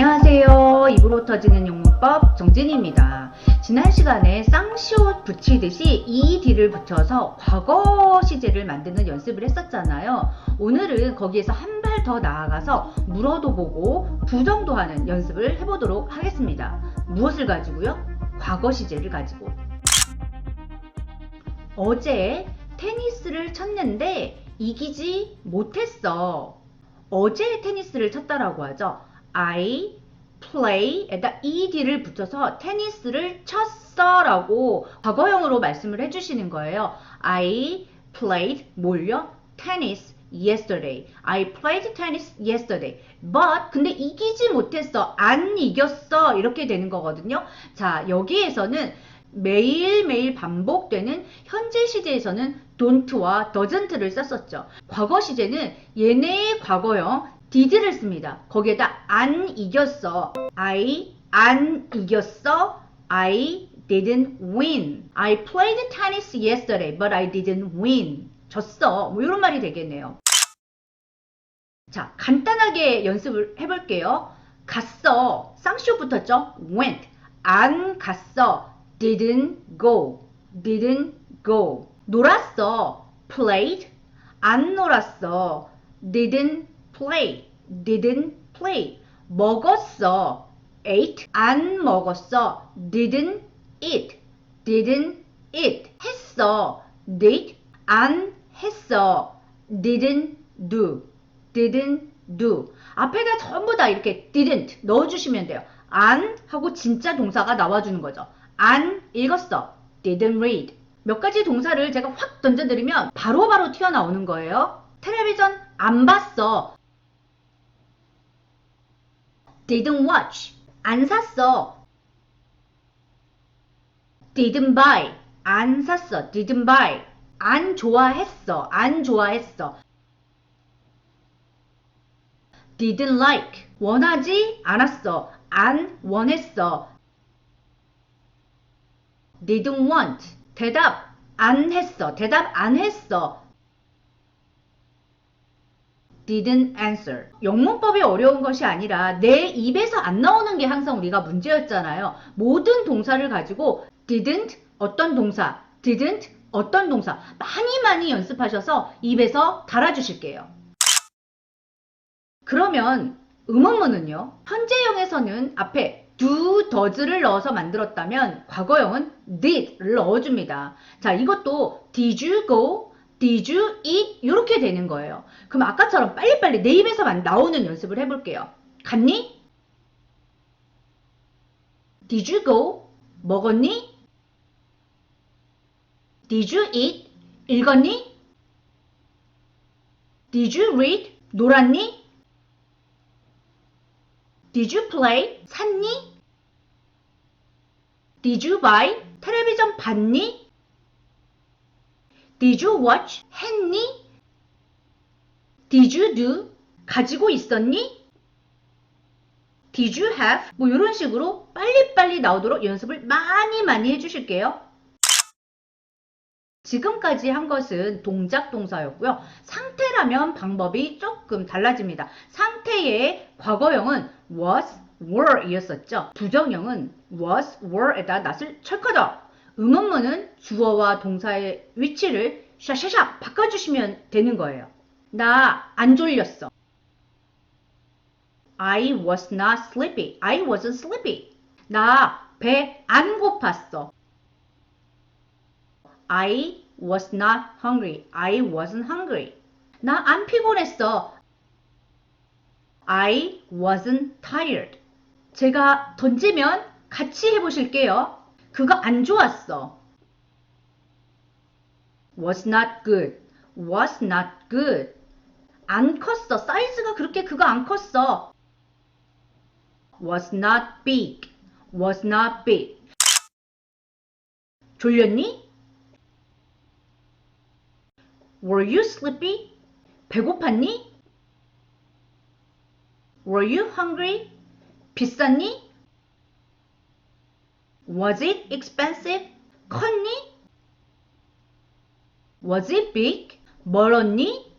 안녕하세요. 입으로 터지는 용문법 정진입니다. 지난 시간에 쌍시옷 붙이듯이 ED를 붙여서 과거 시제를 만드는 연습을 했었잖아요. 오늘은 거기에서 한 발 더 나아가서 물어도 보고 부정도 하는 연습을 해보도록 하겠습니다. 무엇을 가지고요? 과거 시제를 가지고. 어제 테니스를 쳤는데 이기지 못했어. 어제 테니스를 쳤다라고 하죠. I play에다 ed를 붙여서 테니스를 쳤어 라고 과거형으로 말씀을 해주시는 거예요. I played 뭘요? tennis yesterday. I played tennis yesterday. But 근데 이기지 못했어. 안 이겼어. 이렇게 되는 거거든요. 자, 여기에서는 매일매일 반복되는 현재 시제에서는 don't와 doesn't를 썼었죠. 과거 시제는 얘네의 과거형 did를 씁니다. 거기에다 안 이겼어. I 안 이겼어. I didn't win. I played tennis yesterday, but I didn't win. 졌어. 뭐 이런 말이 되겠네요. 자, 간단하게 연습을 해볼게요. 갔어. 쌍쇼 붙었죠? went. 안 갔어. didn't go. didn't go. 놀았어. played. 안 놀았어. didn't play. didn't play. 먹었어. ate. 안 먹었어. didn't eat. didn't eat. 했어. did. 안 했어. didn't do. didn't do. 앞에다 전부 다 이렇게 didn't 넣어주시면 돼요. 안 하고 진짜 동사가 나와주는 거죠. 안 읽었어. didn't read. 몇 가지 동사를 제가 확 던져드리면 바로바로 튀어나오는 거예요. 텔레비전 안 봤어. Didn't watch. 안 샀어. didn't buy. 안 샀어. didn't buy. 안 좋아했어. 안 좋아했어. didn't like. 원하지 않았어. 안 원했어. didn't want. 대답 안 했어. 대답 안 했어. Didn't answer. 영문법이 어려운 것이 아니라 내 입에서 안 나오는 게 항상 우리가 문제였잖아요. 모든 동사를 가지고 didn't 어떤 동사, didn't 어떤 동사 많이 많이 연습하셔서 입에서 달아주실게요. 그러면 의문문은요. 현재형에서는 앞에 do, does를 넣어서 만들었다면 과거형은 did를 넣어줍니다. 자, 이것도 did you go, did you eat 이렇게 되는 거예요. 그럼 아까처럼 빨리빨리 내 입에서만 나오는 연습을 해볼게요. 갔니? Did you go? 먹었니? Did you eat? 읽었니? Did you read? 놀았니? Did you play? 샀니? Did you buy? 텔레비전 봤니? Did you watch? 했니? Did you do? 가지고 있었니? Did you have? 뭐 이런 식으로 빨리빨리 나오도록 연습을 많이 많이 해주실게요. 지금까지 한 것은 동작 동사였고요. 상태라면 방법이 조금 달라집니다. 상태의 과거형은 was, were 이었었죠. 부정형은 was, were에다 낫을 철커져. 의문문은 주어와 동사의 위치를 샤샤샥 바꿔주시면 되는 거예요. 나 안 졸렸어. I was not sleepy. I wasn't sleepy. 나 배 안 고팠어. I was not hungry. I wasn't hungry. 나 안 피곤했어. I wasn't tired. 제가 던지면 같이 해보실게요. 그거 안 좋았어. was not good. was not good. 안 컸어. 사이즈가 그렇게 그거 안 컸어. was not big. was not big. 졸렸니? Were you sleepy? 배고팠니? Were you hungry? 비쌌니? Was it expensive? 컸니? Was it big? 멀었니?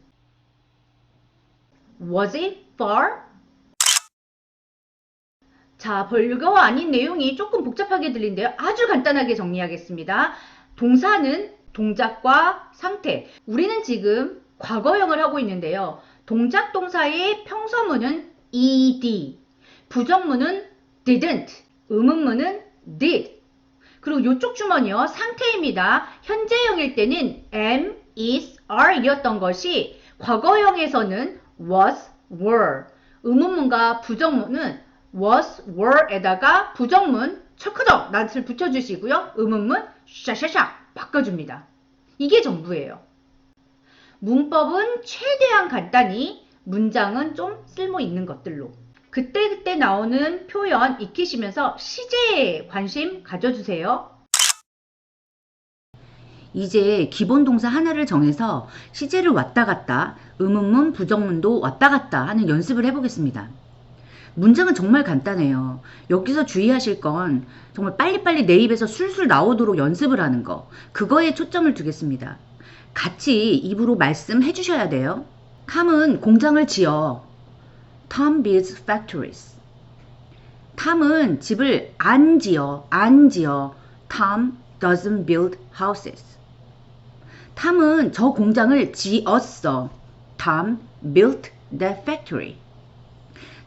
Was it far? 자, 별거 아닌 내용이 조금 복잡하게 들린데요. 아주 간단하게 정리하겠습니다. 동사는 동작과 상태. 우리는 지금 과거형을 하고 있는데요. 동작 동사의 평서문은 ed, 부정문은 didn't, 의문문은 did. 그리고 이쪽 주머니요. 상태입니다. 현재형일 때는 am, is, are 이었던 것이 과거형에서는 was, were. 의문문과 부정문은 was, were에다가 부정문 철크덕 낫을 붙여주시고요. 의문문 샤샤샥 바꿔줍니다. 이게 전부예요. 문법은 최대한 간단히 문장은 좀 쓸모 있는 것들로 그때그때 나오는 표현 익히시면서 시제에 관심 가져주세요. 이제 기본 동사 하나를 정해서 시제를 왔다 갔다, 의문문, 부정문도 왔다 갔다 하는 연습을 해보겠습니다. 문장은 정말 간단해요. 여기서 주의하실 건 정말 빨리빨리 내 입에서 술술 나오도록 연습을 하는 거. 그거에 초점을 두겠습니다. 같이 입으로 말씀해 주셔야 돼요. 탐은 공장을 지어. Tom builds factories. 탐은 집을 안 지어, 안 지어. Tom doesn't build houses. 탐은 저 공장을 지었어. Tom built that factory.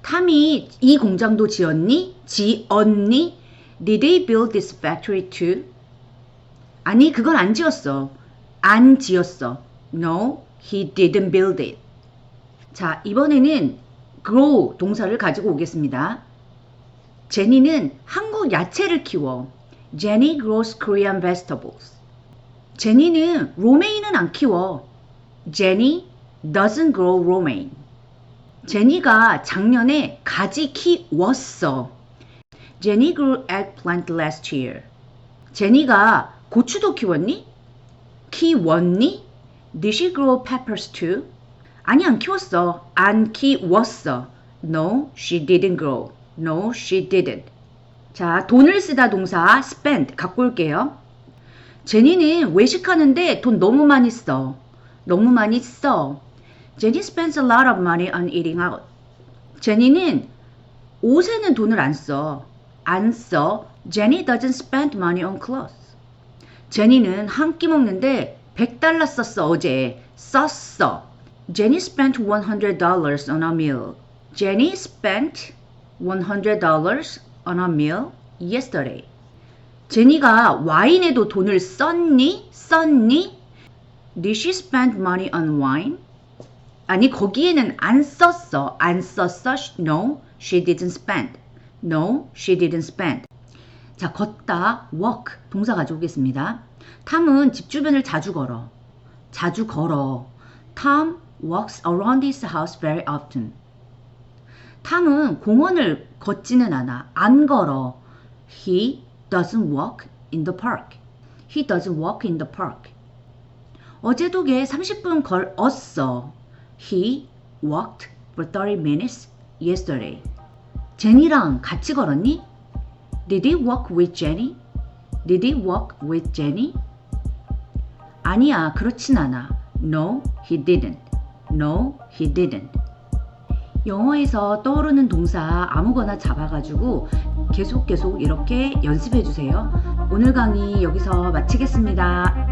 탐이 이 공장도 지었니? 지었니? Did he build this factory too? 아니, 그건 안 지었어. 안 지었어. No, he didn't build it. 자, 이번에는 grow 동사를 가지고 오겠습니다. 제니는 한국 야채를 키워. Jenny grows Korean vegetables. 제니는 로메인은 안 키워. Jenny doesn't grow romaine. 제니가 작년에 가지 키웠어. Jenny grew eggplant last year. 제니가 고추도 키웠니? 키웠니? Did she grow peppers too? 아니 안 키웠어. 안 키웠어. No, she didn't grow. No, she didn't. 자, 돈을 쓰다 동사 spend 갖고 올게요. 제니는 외식하는데 돈 너무 많이 써. 너무 많이 써. Jenny spends a lot of money on eating out. 제니는 옷에는 돈을 안 써. 안 써. Jenny doesn't spend money on clothes. 제니는 한 끼 먹는데 100달러 썼어 어제. 썼어. Jenny spent $100 on a meal. Jenny spent $100 on a meal yesterday. 제니가 와인에도 돈을 썼니? 썼니? Did she spend money on wine? 아니 거기에는 안 썼어. 안 썼어. No, she didn't spend. No, she didn't spend. 자, 걷다, walk 동사 가져오겠습니다. 탐은 집 주변을 자주 걸어. 자주 걸어. Tom walks around his house very often. 탐은 공원을 걷지는 않아. 안 걸어. He doesn't walk in the park. He doesn't walk in the park. 어제도 걔 30분 걸었어. He walked for 30 minutes yesterday. 제니랑 같이 걸었니? Did he walk with Jenny? Did he walk with Jenny? 아니야, 그렇진 않아. No, he didn't. No, he didn't. 영어에서 떠오르는 동사 아무거나 잡아가지고 계속 계속 이렇게 연습해 주세요. 오늘 강의 여기서 마치겠습니다.